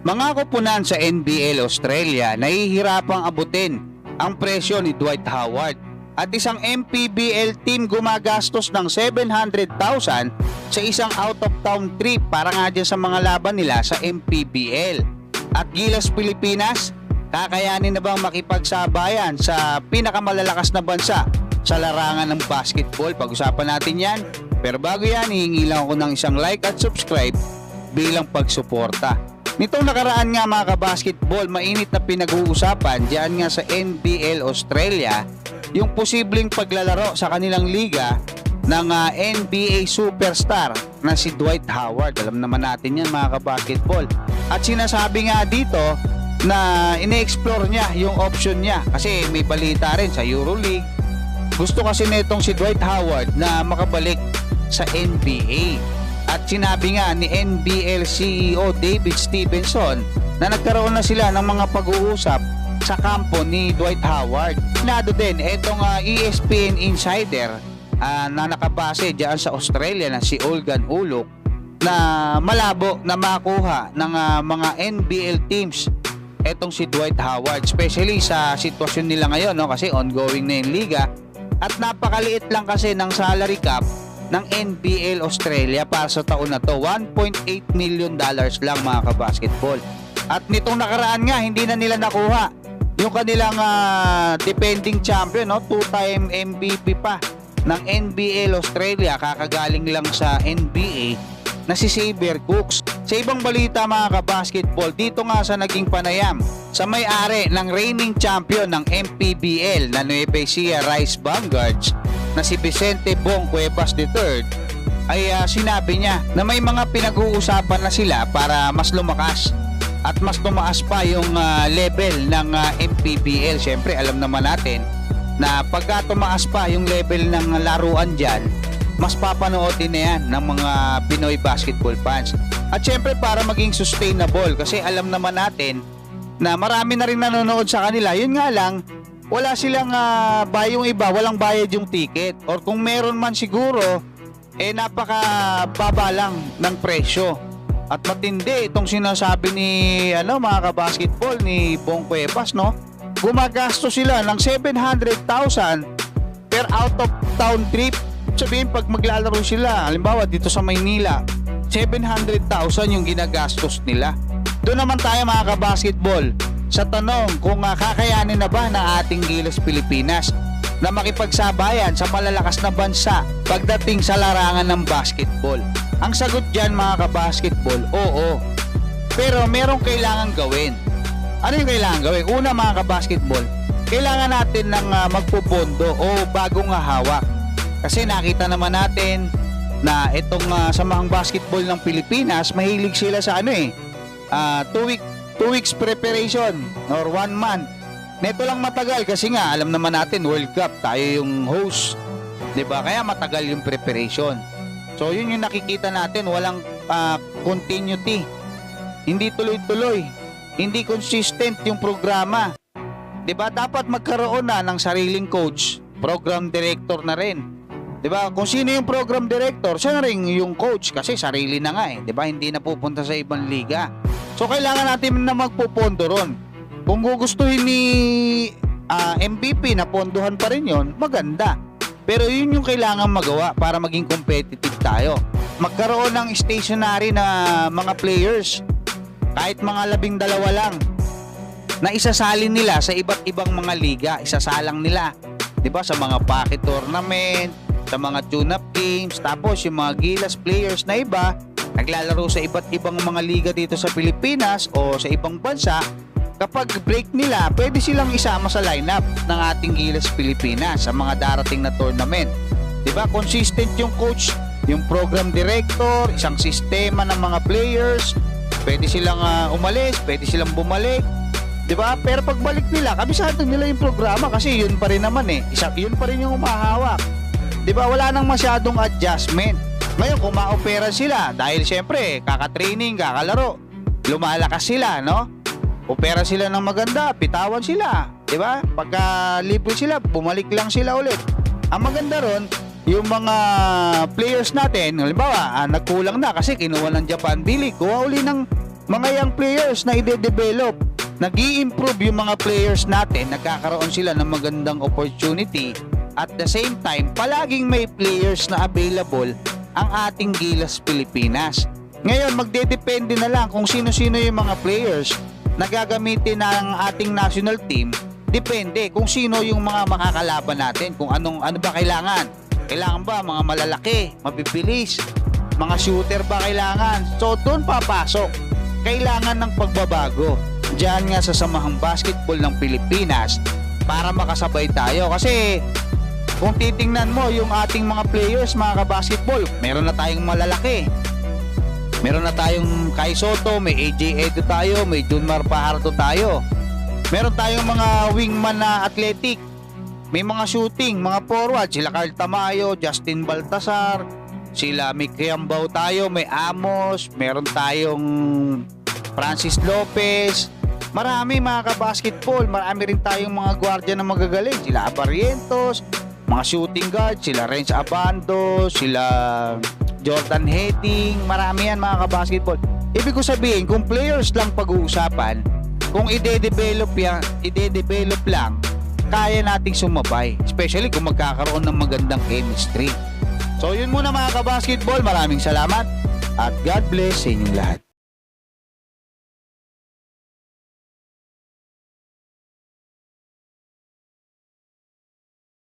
Mga koponan sa NBL Australia nahihirapang abutin ang presyo ni Dwight Howard at isang MPBL team gumagastos ng 700,000 sa isang out-of-town trip para nga dyan sa mga laban nila sa MPBL. At Gilas Pilipinas, kakayanin na bang makipagsabayan sa pinakamalalakas na bansa sa larangan ng basketball? Pag-usapan natin yan. Pero bago yan, hihingi lang ako ng isang like at subscribe bilang pagsuporta. Nitong nakaraan nga mga kabasketball, mainit na pinag-uusapan diyan nga sa NBL Australia yung posibleng paglalaro sa kanilang liga ng ah, NBA superstar na si Dwight Howard. Alam naman natin yan mga kabasketball. At sinasabi nga dito na ine-explore niya yung option niya kasi may balita rin sa EuroLeague. Gusto kasi nitong si Dwight Howard na makabalik sa NBA. At sinabi nga ni NBL CEO David Stevenson na nagkaroon na sila ng mga pag-uusap sa kampo ni Dwight Howard. Nado din itong ah, ESPN insider ah, na nakabase diyan sa Australia na si Olgan Ulok na malabo na makuha ng ah, mga NBL teams etong si Dwight Howard especially sa sitwasyon nila ngayon no kasi ongoing na yung liga at napakaliit lang kasi ng salary cap ng NBL Australia para sa taon na to 1.8 million dollars lang mga kabasketball. At nitong nakaraan nga hindi na nila nakuha yung kanilang ah, defending champion no? Two-time MVP pa ng NBL Australia. Kakagaling lang sa NBA na si Xavier Cooks. Sa ibang balita mga kabasketball, dito nga sa naging panayam sa may-ari ng reigning champion ng MPBL na Nueva Ecija Rice Vanguards na si Vicente Bong Cuevas III ay ah, sinabi niya na may mga pinag-uusapan na sila para mas lumakas at mas tumaas pa yung ah, level ng ah, MPBL. Siyempre alam naman natin na pagka tumaas pa yung level ng laruan dyan, mas papanoodin na yan ng mga Pinoy basketball fans. At syempre para maging sustainable kasi alam naman natin na marami na rin nanonood sa kanila. Yun nga lang, wala silang uh, yung iba, walang bayad yung ticket. Or kung meron man siguro, eh napaka baba lang ng presyo. At matindi itong sinasabi ni ano mga kabasketball ni Bong Cuevas no. Gumagastos sila ng 700,000 per out of town trip. Sabihin pag maglalaro sila, halimbawa dito sa Maynila, 700,000 yung ginagastos nila. Doon naman tayo mga kabasketball sa tanong kung kakayanin na ba ng ating Gilas Pilipinas na makipagsabayan sa malalakas na bansa pagdating sa larangan ng basketball. Ang sagot dyan mga kabasketball, oo. Pero merong kailangan gawin. Ano yung kailangan gawin? Una mga kabasketball, kailangan natin ng uh, magpupondo o bagong hawak. Kasi nakita naman natin na itong uh, samahang basketball ng Pilipinas, mahilig sila sa ano eh, uh, two, week, two weeks preparation or one month. Neto lang matagal kasi nga alam naman natin World Cup, tayo yung host. 'Di ba? Kaya matagal yung preparation. So yun yung nakikita natin, walang uh, continuity. Hindi tuloy-tuloy. Hindi consistent yung programa. 'Di ba? Dapat magkaroon na ng sariling coach, program director na rin. 'Di ba? Kung sino yung program director, siya na rin yung coach kasi sarili na nga eh, 'di ba? Hindi na pupunta sa ibang liga. So kailangan natin na magpupondo ron. Kung gugustuhin ni ah, MVP na pondohan pa rin 'yon, maganda. Pero yun yung kailangan magawa para maging competitive tayo. Magkaroon ng stationary na mga players, kahit mga labing dalawa lang, na isasalin nila sa iba't ibang mga liga, isasalang nila. 'Di ba sa mga pocket tournament, sa mga tune-up games, tapos yung mga Gilas players na iba, naglalaro sa iba't ibang mga liga dito sa Pilipinas o sa ibang bansa, kapag break nila, pwede silang isama sa lineup ng ating Gilas Pilipinas sa mga darating na tournament. 'Di ba? Consistent yung coach, yung program director, isang sistema ng mga players, pwede silang ah, umalis, pwede silang bumalik. 'Di ba? Pero pagbalik nila, kabisado nila yung programa kasi yun pa rin naman eh. Isa, yun pa rin yung umahawak. 'Di ba? Wala nang masyadong adjustment. Ngayon, kung ma-opera sila, dahil syempre, kaka-training, kakalaro, lumalakas sila, no? Opera sila ng maganda, pitawan sila, 'di ba? Pagka libre sila, bumalik lang sila ulit. Ang maganda ron, yung mga players natin, halimbawa, ah, nagkulang na kasi kinuha ng Japan Billy, kuha uli ng mga young players na ide-develop. nag improve yung mga players natin, nagkakaroon sila ng magandang opportunity. At the same time, palaging may players na available ang ating Gilas Pilipinas. Ngayon, magdedepende na lang kung sino-sino yung mga players na gagamitin ng ating national team. Depende kung sino yung mga makakalaban natin, kung anong ano ba kailangan. Kailangan ba mga malalaki, mabibilis, mga shooter ba kailangan? So doon papasok. Kailangan ng pagbabago. Diyan nga sa samahang basketball ng Pilipinas para makasabay tayo kasi kung titingnan mo yung ating mga players mga kabasketball, meron na tayong malalaki. Meron na tayong Kai Soto, may AJ Edo tayo, may Junmar Pahardo tayo. Meron tayong mga wingman na athletic. May mga shooting, mga forward, sila Carl Tamayo, Justin Baltasar, sila may Kiambao tayo, may Amos, meron tayong Francis Lopez. Marami mga kabasketball, marami rin tayong mga gwardiya na magagaling, sila Abarientos, mga shooting guard, sila Renz Abando, sila Jordan Heting, marami yan mga kabasketball. Ibig ko sabihin, kung players lang pag-uusapan, kung ide-develop yan, ide-develop lang, kaya nating sumabay. Especially kung magkakaroon ng magandang chemistry. So yun muna mga kabasketball, maraming salamat at God bless sa inyong lahat.